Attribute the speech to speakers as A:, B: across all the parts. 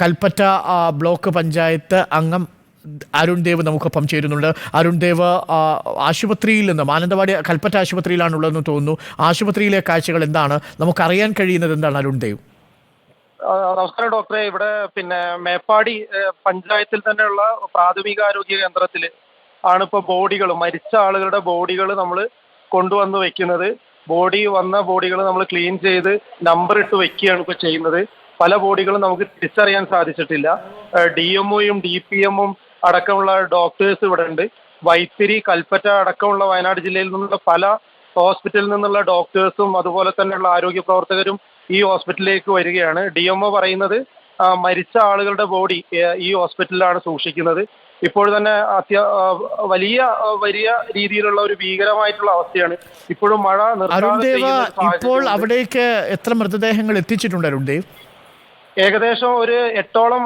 A: Kalpetta block panchayat അംഗം അരുൺ ദേവ് നമുക്കൊപ്പം ചേരുന്നുണ്ട്. അരുൺ ദേവ് ആശുപത്രിയിൽ നിന്ന് മാനന്തവാടി കൽപ്പറ്റ ആശുപത്രിയിലാണുള്ളതെന്ന് തോന്നുന്നു. ആശുപത്രിയിലെ കാഴ്ചകൾ എന്താണ്? നമുക്കറിയാൻ കഴിയുന്നത് എന്താണ് അരുൺ ദേവ്?
B: നമസ്കാരം ഡോക്ടറെ. ഇവിടെ പിന്നെ മേപ്പാടി പഞ്ചായത്തിൽ തന്നെയുള്ള പ്രാഥമികാരോഗ്യ കേന്ദ്രത്തിൽ ആണ് ഇപ്പോൾ ബോഡികൾ മരിച്ച ആളുകളുടെ ബോഡികൾ നമ്മൾ കൊണ്ടുവന്ന് വെക്കുന്നത്. ബോഡി വന്ന ബോഡികൾ നമ്മൾ ക്ലീൻ ചെയ്ത് നമ്പർ ഇട്ട് വെക്കുകയാണ് ഇപ്പോൾ ചെയ്യുന്നത്. പല ബോഡികളും നമുക്ക് തിരിച്ചറിയാൻ സാധിച്ചിട്ടില്ല. ഡി എംഒയും ഡി പി എമ്മും അടക്കമുള്ള ഡോക്ടേഴ്സ് ഇവിടെ ഉണ്ട് വൈത്തിരി കൽപ്പറ്റ അടക്കമുള്ള വയനാട് ജില്ലയിൽ നിന്നുള്ള പല ഹോസ്പിറ്റലിൽ നിന്നുള്ള ഡോക്ടേഴ്സും അതുപോലെ തന്നെയുള്ള ആരോഗ്യ പ്രവർത്തകരും ഈ ഹോസ്പിറ്റലിലേക്ക് വരികയാണ്. ഡി എംഒ പറയുന്നത് മരിച്ച ആളുകളുടെ ബോഡി ഈ ഹോസ്പിറ്റലിലാണ് സൂക്ഷിക്കുന്നത്. ഇപ്പോൾ തന്നെ അത്യ വലിയ വലിയ രീതിയിലുള്ള ഒരു ഭീകരമായിട്ടുള്ള അവസ്ഥയാണ്. ഇപ്പോഴും മഴ നിർത്താതെ
A: ഇപ്പോൾ. അവിടേക്ക് എത്ര മൃതദേഹങ്ങൾ എത്തിച്ചിട്ടുണ്ട് അരുൺ ദേവ്?
B: ഏകദേശം ഒരു എട്ടോളം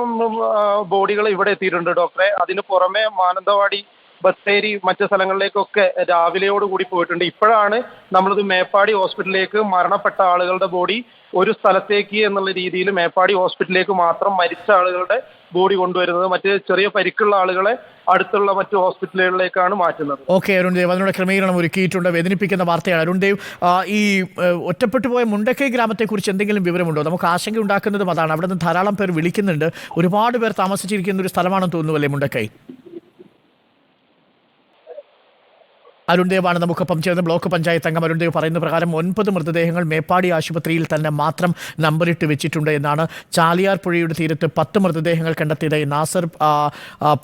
B: ബോഡികൾ ഇവിടെ എത്തിയിട്ടുണ്ട് ഡോക്ടറെ. അതിന് പുറമെ മാനന്തവാടി ബത്തേരി മറ്റ് സ്ഥലങ്ങളിലേക്കൊക്കെ രാവിലെയോടുകൂടി പോയിട്ടുണ്ട്. ഇപ്പോഴാണ് നമ്മളിത് മേപ്പാടി ഹോസ്പിറ്റലിലേക്ക് മരണപ്പെട്ട ആളുകളുടെ ബോഡി ഒരു സ്ഥലത്തേക്ക് എന്നുള്ള രീതിയിൽ മേപ്പാടി ഹോസ്പിറ്റലിലേക്ക് മാത്രം മരിച്ച ആളുകളുടെ ബോഡി കൊണ്ടുവരുന്നത്. മറ്റ് ചെറിയ പരിക്കുള്ള ആളുകളെ അടുത്തുള്ള മറ്റ് ഹോസ്പിറ്റലുകളിലേക്കാണ് മാറ്റുന്നത്.
A: ഓക്കെ അരുൺ ദേവ്. അതിനുള്ള ക്രമീകരണം ഒരുക്കിയിട്ടുണ്ട്. വേദനിപ്പിക്കുന്ന വാർത്തയാണ്. അരുൺ ദേവ് ഈ ഒറ്റപ്പെട്ടു പോയ മുണ്ടക്കൈ ഗ്രാമത്തെക്കുറിച്ച് എന്തെങ്കിലും വിവരമുണ്ടോ? നമുക്ക് ആശങ്ക ഉണ്ടാക്കുന്നതും അതാണ്. അവിടെ നിന്ന് ധാരാളം പേർ വിളിക്കുന്നുണ്ട്. ഒരുപാട് പേർ താമസിച്ചിരിക്കുന്ന ഒരു സ്ഥലമാണെന്ന് തോന്നുന്നു അല്ലേ മുണ്ടക്കൈ? അരുൺ ദേവാണ് നമുക്കൊപ്പം ചേർന്ന് ബ്ലോക്ക് പഞ്ചായത്ത് അംഗം അരുൺ ദേവ് പറയുന്ന പ്രകാരം ഒൻപത് മൃതദേഹങ്ങൾ മേപ്പാടി ആശുപത്രിയിൽ തന്നെ മാത്രം നമ്പറിട്ട് വെച്ചിട്ടുണ്ട് എന്നാണ് ചാലിയാർ പുഴയുടെ തീരത്ത് പത്ത് മൃതദേഹങ്ങൾ കണ്ടെത്തിയതായി നാസർ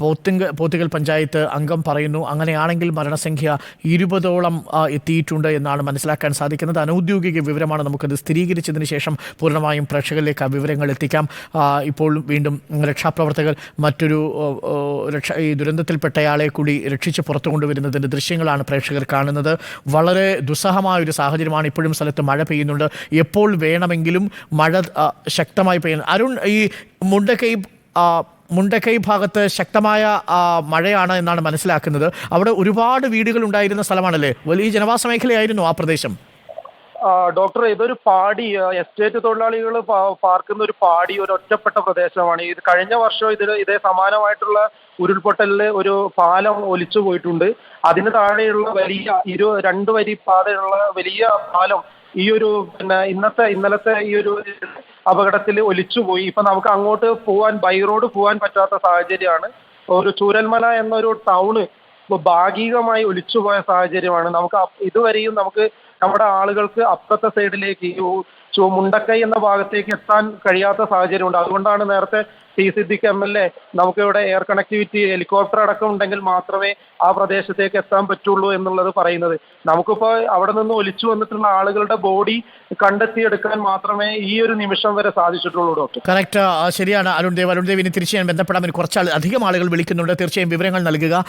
A: പോത്തിങ് പോത്തുകൽ പഞ്ചായത്ത് അംഗം പറയുന്നു. അങ്ങനെയാണെങ്കിൽ മരണസംഖ്യ ഇരുപതോളം എത്തിയിട്ടുണ്ട് എന്നാണ് മനസ്സിലാക്കാൻ സാധിക്കുന്നത്. അനൗദ്യോഗിക വിവരമാണ് നമുക്കത് സ്ഥിരീകരിച്ചതിന് ശേഷം പൂർണമായും പ്രേക്ഷകരിലേക്ക് ആ വിവരങ്ങൾ എത്തിക്കാം. ഇപ്പോൾ വീണ്ടും രക്ഷാപ്രവർത്തകർ മറ്റൊരു രക്ഷ ഈ ദുരന്തത്തിൽപ്പെട്ടയാളെ കൂടി രക്ഷിച്ച് പുറത്തു കൊണ്ടുവരുന്നതിന്റെ ദൃശ്യങ്ങളാണ് പ്രേക്ഷകർ കാണുന്നത്. വളരെ ദുസ്സഹമായ ഒരു സാഹചര്യമാണ് ഇപ്പോഴും സ്ഥലത്ത് മഴ പെയ്യുന്നുണ്ട്. എപ്പോൾ വേണമെങ്കിലും മഴ ശക്തമായി പെയ്യുന്നു അരുൺ ഈ മുണ്ടക്കൈ മുണ്ടക്കൈ ഭാഗത്ത് ശക്തമായ മഴയാണ് എന്നാണ് മനസ്സിലാക്കുന്നത്. അവിടെ ഒരുപാട് വീടുകൾ ഉണ്ടായിരുന്ന സ്ഥലമാണല്ലേ? വലിയ ജനവാസ മേഖലയായിരുന്നു ആ പ്രദേശം.
B: ഡോക്ടർ ഇതൊരു പാടി എസ്റ്റേറ്റ് തൊഴിലാളികൾ പാർക്കുന്ന ഒരു പാടി ഒരു ഒറ്റപ്പെട്ട പ്രദേശമാണ്. ഇത് കഴിഞ്ഞ വർഷം ഇതിൽ ഇതേ സമാനമായിട്ടുള്ള ഉരുൾപൊട്ടലിൽ ഒരു പാലം ഒലിച്ചു പോയിട്ടുണ്ട്. അതിന് താഴെയുള്ള വലിയ ഇരു രണ്ട് വരി പാതയുള്ള വലിയ പാലം ഈ ഒരു പിന്നെ ഇന്നത്തെ ഇന്നലത്തെ ഈ ഒരു അപകടത്തിൽ ഒലിച്ചുപോയി ഇപ്പൊ നമുക്ക് അങ്ങോട്ട് പോവാൻ ബൈ റോഡ് പോവാൻ പറ്റാത്ത സാഹചര്യമാണ്. ഒരു ചൂരൽമല എന്നൊരു ടൗണ് ഭാഗികമായി ഒലിച്ചുപോയ സാഹചര്യമാണ്. നമുക്ക് ഇതുവരെയും നമുക്ക് നമ്മുടെ ആളുകൾക്ക് അപ്പുറത്തെ സൈഡിലേക്ക് ഈ മുണ്ടക്കൈ എന്ന ഭാഗത്തേക്ക് എത്താൻ കഴിയാത്ത സാഹചര്യമുണ്ട്. അതുകൊണ്ടാണ് നേരത്തെ T Siddique M L A നമുക്കിവിടെ എയർ കണക്ടിവിറ്റി ഹെലികോപ്റ്റർ അടക്കം ഉണ്ടെങ്കിൽ മാത്രമേ ആ പ്രദേശത്തേക്ക് എത്താൻ പറ്റുള്ളൂ എന്നുള്ളത് പറയുന്നത്. നമുക്കിപ്പോൾ അവിടെ നിന്ന് ഒലിച്ചു വന്നിട്ടുള്ള ആളുകളുടെ ബോഡി കണ്ടെത്തിയെടുക്കാൻ മാത്രമേ ഈ ഒരു നിമിഷം വരെ സാധിച്ചിട്ടുള്ളൂ ഡോക്ടർ.
A: കറക്റ്റ്. ശരിയാണ്. അരുൺ ദേവ്. അരുൺ ദേവ് തീർച്ചയായും ബന്ധപ്പെടാൻ കുറച്ച് അധികം ആളുകൾ വിളിക്കുന്നുണ്ട്. തീർച്ചയായും വിവരങ്ങൾ നൽകുക.